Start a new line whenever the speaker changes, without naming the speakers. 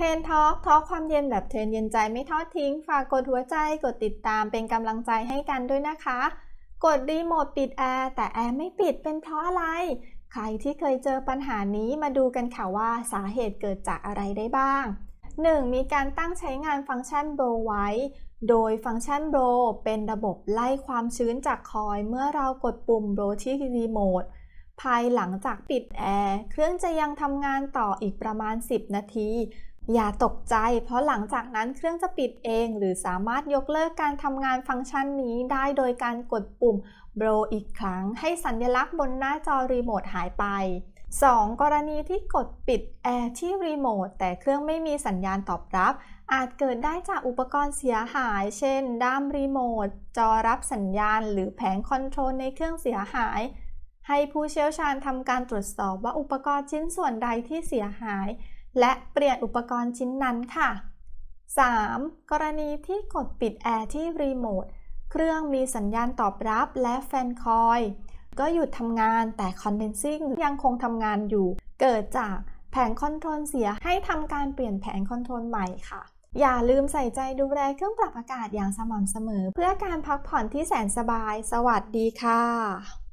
เทนทอล์กทอล์กความเย็นแบบเทรนเย็นใจไม่ทอดทิ้ง ฝากกดหัวใจกดติดตามเป็นกำลังใจให้กันด้วยนะคะ กดรีโมทปิดแอร์แต่แอร์ไม่ปิดเป็นเพราะอะไร ใครที่เคยเจอปัญหานี้มาดูกันค่ะว่าสาเหตุเกิดจากอะไรได้บ้าง 1. มีการตั้งใช้งานฟังก์ชันโบรไว้ โดยฟังก์ชันโบรเป็นระบบไล่ความชื้นจากคอยเมื่อเรากดปุ่มโบรที่รีโมทภายหลังจากปิดแอร์เครื่องจะยังทำงานต่ออีกประมาณ 10 นาที อย่าตกใจ เพราะหลังจากนั้นเครื่องจะปิดเอง หรือสามารถยกเลิกการทำงานฟังก์ชันนี้ได้โดยการกดปุ่มโบรอีกครั้ง ให้สัญลักษณ์บนหน้าจอรีโมทหายไป 2. กรณีที่กดปิดแอร์ที่รีโมทแต่เครื่องไม่มีสัญญาณตอบรับ อาจเกิดได้จากอุปกรณ์เสียหาย เช่น ด้ามรีโมท จอรับสัญญาณ หรือแผงคอนโทรลในเครื่องเสียหาย ให้ผู้เชี่ยวชาญทำการตรวจสอบว่าอุปกรณ์ชิ้นส่วนใดที่เสียหาย และเปลี่ยนอุปกรณ์ชิ้นนั้นค่ะ 3. กรณีที่กดปิดแอร์ที่รีโมท เครื่องมีสัญญาณตอบรับและแฟนคอย ก็หยุดทำงานแต่คอนเดนซิ่งยังคงทำงานอยู่ เกิดจากแผงคอนโทรลเสียให้ทำการเปลี่ยนแผงคอนโทรลใหม่ค่ะ อย่าลืมใส่ใจดูแลเครื่องปรับอากาศอย่างสม่ำเสมอ เพื่อการพักผ่อนที่แสนสบาย สวัสดีค่ะ